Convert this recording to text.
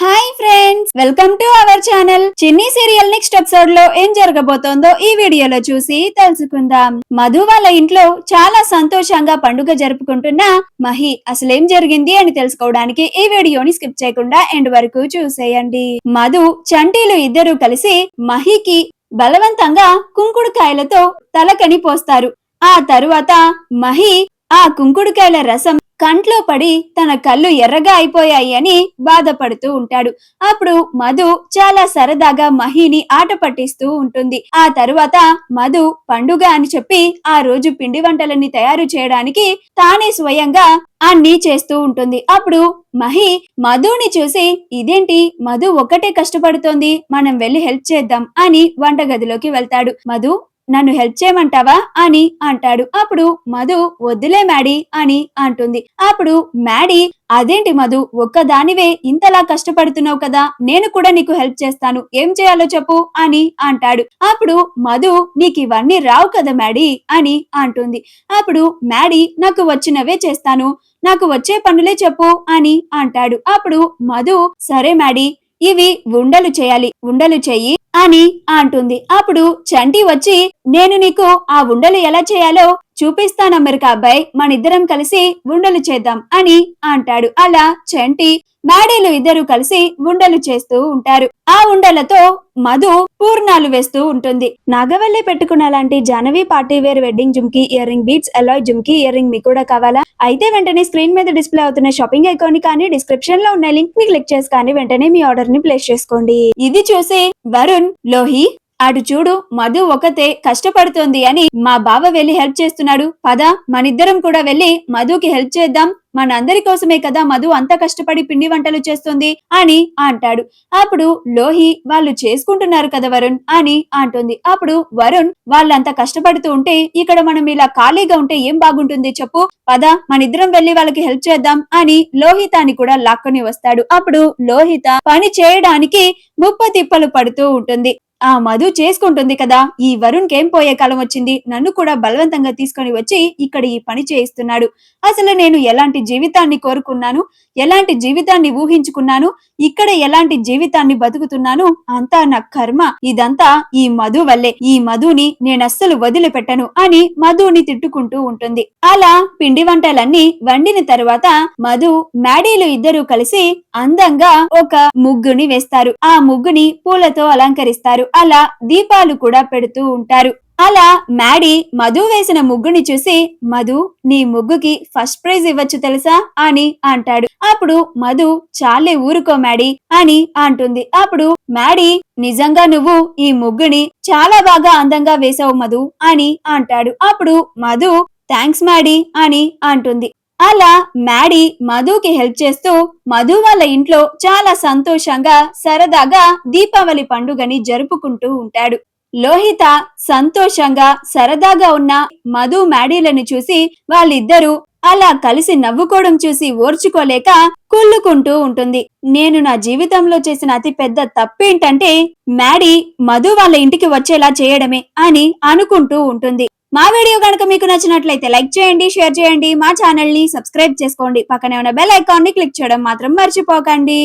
Hi friends welcome to our channel. Chinni serial next ఎపిసోడ్లో ఏం జరగబోతోందో ఈ వీడియోలో చూసి తెలుసుకుందాం. మధు వాళ్ళ ఇంట్లో చాలా సంతోషంగా పండుగ జరుపుకుంటున్న మహి అసలేం జరిగింది అని తెలుసుకోవడానికి ఈ వీడియోని స్కిప్ చేయకుండా ఎండ్ వరకు చూసేయండి. మధు చంటీలు ఇద్దరు కలిసి మహికి బలవంతంగా కుంకుడుకాయలతో తలకని పోస్తారు. ఆ తరువాత మహి ఆ కుంకుడుకాయల రసం కంట్లో పడి తన కళ్ళు ఎర్రగా అయిపోయాయి అని బాధపడుతూ ఉంటాడు. అప్పుడు మధు చాలా సరదాగా మహిని ఆట పట్టిస్తూ ఉంటుంది. ఆ తరువాత మధు పండుగ అని చెప్పి ఆ రోజు పిండి వంటలని తయారు చేయడానికి తానే స్వయంగా అన్ని చేస్తూ ఉంటుంది. అప్పుడు మహి మధుని చూసి ఇదేంటి? మధు ఒక్కటే కష్టపడుతోంది. మనం వెళ్ళి హెల్ప్ చేద్దాం అని వంటగదిలోకి వెళ్తాడు. మధు నన్ను హెల్ప్ చేయమంటావా అని అంటాడు. అప్పుడు మధు వద్దులే మ్యాడీ అని అంటుంది. అప్పుడు మ్యాడీ అదేంటి మధు? ఒక్కదానివే ఇంతలా కష్టపడుతున్నావు కదా నేను కూడా నీకు హెల్ప్ చేస్తాను. ఏం చేయాలో చెప్పు అని అంటాడు. అప్పుడు మధు నీకు ఇవన్నీ రావు కదా మ్యాడీ అని అంటుంది. అప్పుడు మ్యాడీ నాకు వచ్చినవే చేస్తాను. నాకు వచ్చే పనులే చెప్పు అని అంటాడు. అప్పుడు మధు సరే మ్యాడీ ఇవి ఉండలు చేయాలి. ఉండలు చెయ్యి అని అంటుంది. అప్పుడు చంటి వచ్చి నేను నీకు ఆ ఉండలు ఎలా చేయాలో చూపిస్తానమ్మరికా అబ్బాయి మనిద్దరం కలిసి ఉండలు చేద్దాం అని అంటాడు. అలా చంటి మ్యాడీలు ఇద్దరు కలిసి ఉండలు చేస్తూ ఉంటారు. ఆ ఉండలతో మధు పూర్ణాలు వేస్తూ ఉంటుంది. నాగవల్లి పెట్టుకున్న లాంటి Janavi party wear wedding jhumki earring beads alloy jhumki earring మీకు కూడా కావాలా? అయితే వెంటనే స్క్రీన్ మీద డిస్ప్లే అవుతున్న షాపింగ్ ఐకాన్ కానీ డిస్క్రిప్షన్లో ఉన్న లింక్ని క్లిక్ చేసి కానీ వెంటనే మీ ఆర్డర్ని ప్లేస్ చేసుకోండి. ఇది చూసి వరుణ్ లోహి అటు చూడు మధు ఒకతే కష్టపడుతోంది అని మా బావ వెళ్ళి హెల్ప్ చేస్తున్నాడు. పద మనిద్దరం కూడా వెళ్ళి మధుకి హెల్ప్ చేద్దాం. మనందరి కోసమే కదా మధు అంత కష్టపడి పిండి వంటలు చేస్తుంది అని అంటాడు. అప్పుడు లోహి వాళ్ళు చేసుకుంటున్నారు కదా వరుణ్ అని అంటుంది. అప్పుడు వరుణ్ వాళ్ళంత కష్టపడుతూ ఉంటే ఇక్కడ మనం ఇలా ఖాళీగా ఉంటే ఏం బాగుంటుంది చెప్పు. పద మనిద్దరం వెళ్ళి వాళ్ళకి హెల్ప్ చేద్దాం అని లోహితాని కూడా లాక్కొని వస్తాడు. అప్పుడు లోహిత పని చేయడానికి ముప్ప తిప్పలు పడుతూ ఉంటుంది. ఆ మధు చేసుకుంటుంది కదా. ఈ వరుణ్ కేం పోయే కాలం వచ్చింది? నన్ను కూడా బలవంతంగా తీసుకొని వచ్చి ఇక్కడ ఈ పని చేయిస్తున్నాడు. అసలు నేను ఎలాంటి జీవితాన్ని కోరుకున్నాను? ఎలాంటి జీవితాన్ని ఊహించుకున్నాను? ఇక్కడ ఎలాంటి జీవితాన్ని బతుకుతున్నాను? అంతా నా కర్మ. ఇదంతా ఈ మధు వల్లే. ఈ మధుని నేను అస్సలు వదిలిపెట్టను అని మధుని తిట్టుకుంటూ ఉంటుంది. అలా పిండి వంటలన్నీ వండిన తర్వాత మధు మ్యాడీలు ఇద్దరు కలిసి అందంగా ఒక ముగ్గుని వేస్తారు. ఆ ముగ్గుని పూలతో అలంకరిస్తారు. అలా దీపాలు కూడా పెడుతూ ఉంటారు. అలా మ్యాడీ మధు వేసిన ముగ్గుని చూసి మధు నీ ముగ్గుకి ఫస్ట్ ప్రైజ్ ఇవ్వచ్చు తెలుసా? అని అంటాడు. అప్పుడు మధు చాలే ఊరుకో మ్యాడీ అని అంటుంది. అప్పుడు మ్యాడీ నిజంగా నువ్వు ఈ ముగ్గుని చాలా బాగా అందంగా వేసావు మధు అని అంటాడు. అప్పుడు మధు థ్యాంక్స్ మ్యాడీ అని అంటుంది. అలా మ్యాడీ మధుకి హెల్ప్ చేస్తూ మధు వాళ్ళ ఇంట్లో చాలా సంతోషంగా సరదాగా దీపావళి పండుగని జరుపుకుంటూ ఉంటాడు. లోహిత సంతోషంగా సరదాగా ఉన్న మధు మ్యాడీలను చూసి వాళ్ళిద్దరూ అలా కలిసి నవ్వుకోవడం చూసి ఓర్చుకోలేక కుళ్ళుకుంటూ ఉంటుంది. నేను నా జీవితంలో చేసిన అతి పెద్ద తప్పేంటంటే మ్యాడీ మధు వాళ్ళ ఇంటికి వచ్చేలా చేయడమే అని అనుకుంటూ ఉంటుంది. మా వీడియో కనుక మీకు నచ్చినట్లయితే లైక్ చేయండి షేర్ చేయండి. మా ఛానల్ని సబ్స్క్రైబ్ చేసుకోండి. పక్కనే ఉన్న బెల్ ఐకాన్ని క్లిక్ చేయడం మాత్రం మర్చిపోకండి.